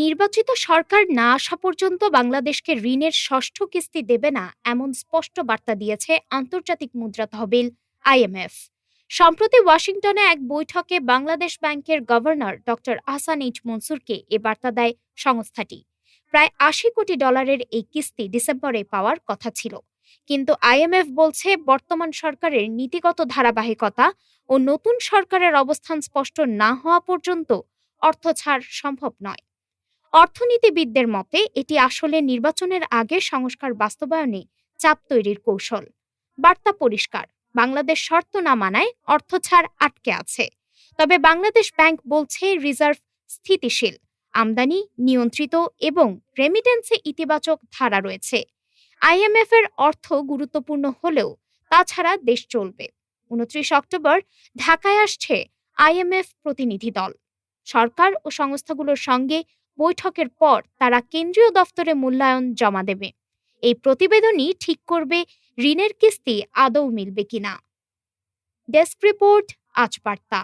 নির্বাচিত সরকার না আসা পর্যন্ত বাংলাদেশকে ঋণের ষষ্ঠ কিস্তি দেবে না, এমন স্পষ্ট বার্তা দিয়েছে আন্তর্জাতিক মুদ্রা তহবিল আইএমএফ। সম্প্রতি ওয়াশিংটনে এক বৈঠকে বাংলাদেশ ব্যাংকের গভর্নর ডক্টর আহসান এইচ মনসুরকে এ বার্তা দেয় সংস্থাটি। প্রায় আশি কোটি ডলারের এই কিস্তি ডিসেম্বরে পাওয়ার কথা ছিল। কিন্তু আইএমএফ বলছে, বর্তমান সরকারের নীতিগত ধারাবাহিকতা ও নতুন সরকারের অবস্থান স্পষ্ট না হওয়া পর্যন্ত অর্থ ছাড় সম্ভব নয়। অর্থনীতিবিদদের মতে, এটি আসলে নির্বাচনের আগে সংস্কার বাস্তবায়নে চাপ তৈরির কৌশল। বার্তা পরিষ্কার, বাংলাদেশ শর্ত না মানায় অর্থ ছাড় আটকে আছে। তবে বাংলাদেশ ব্যাংক বলছে, রিজার্ভ স্থিতিশীল, আমদানি নিয়ন্ত্রিত এবং রেমিটেন্সে ইতিবাচক ধারা রয়েছে। আইএমএফ এর অর্থ গুরুত্বপূর্ণ হলেও তাছাড়া দেশ চলবে। উনত্রিশ অক্টোবর ঢাকায় আসছে আইএমএফ প্রতিনিধি দল। সরকার ও সংস্থাগুলোর সঙ্গে বৈঠকের পর তারা কেন্দ্রীয় দফতরে মূল্যায়ন জমা দেবে। এই প্রতিবেদনই ঠিক করবে ঋণের কিস্তি আদৌ মিলবে কিনা। ডেস্ক রিপোর্ট, আজ বার্তা।